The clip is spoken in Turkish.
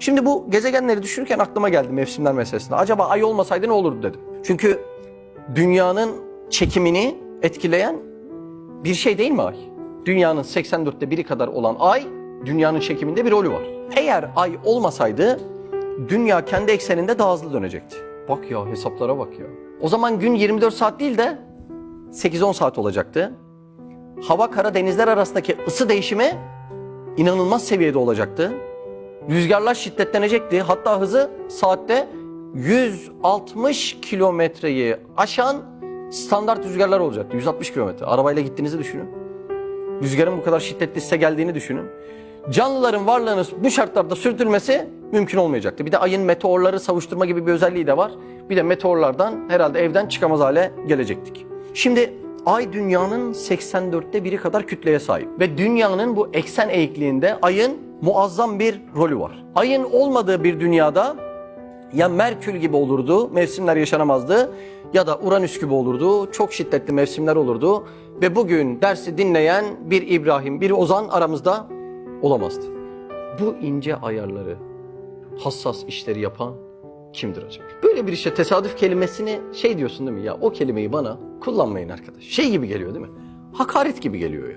Şimdi bu gezegenleri düşünürken aklıma geldi mevsimler meselesinde. Acaba ay olmasaydı ne olurdu dedim. Çünkü dünyanın çekimini etkileyen bir şey değil mi ay? Dünyanın 84'te biri kadar olan ay, dünyanın çekiminde bir rolü var. Eğer ay olmasaydı, dünya kendi ekseninde daha hızlı dönecekti. Bak ya hesaplara bak ya. O zaman gün 24 saat değil de 8-10 saat olacaktı. Hava kara denizler arasındaki ısı değişimi inanılmaz seviyede olacaktı. Rüzgarlar şiddetlenecekti. Hatta hızı saatte 160 kilometreyi aşan standart rüzgarlar olacaktı. 160 kilometre. Arabayla gittiğinizi düşünün. Rüzgarın bu kadar şiddetli size geldiğini düşünün. Canlıların varlığını bu şartlarda sürdürmesi mümkün olmayacaktı. Bir de ayın meteorları savuşturma gibi bir özelliği de var. Bir de meteorlardan herhalde evden çıkamaz hale gelecektik. Şimdi ay dünyanın 84'te biri kadar kütleye sahip. Ve dünyanın bu eksen eğikliğinde ayın muazzam bir rolü var. Ayın olmadığı bir dünyada ya Merkür gibi olurdu, mevsimler yaşanamazdı ya da Uranüs gibi olurdu, çok şiddetli mevsimler olurdu ve bugün dersi dinleyen bir İbrahim, bir Ozan aramızda olamazdı. Bu ince ayarları, hassas işleri yapan kimdir acaba? Böyle bir işe tesadüf kelimesini şey diyorsun değil mi? Ya o kelimeyi bana kullanmayın arkadaş. Şey gibi geliyor değil mi? Hakaret gibi geliyor ya.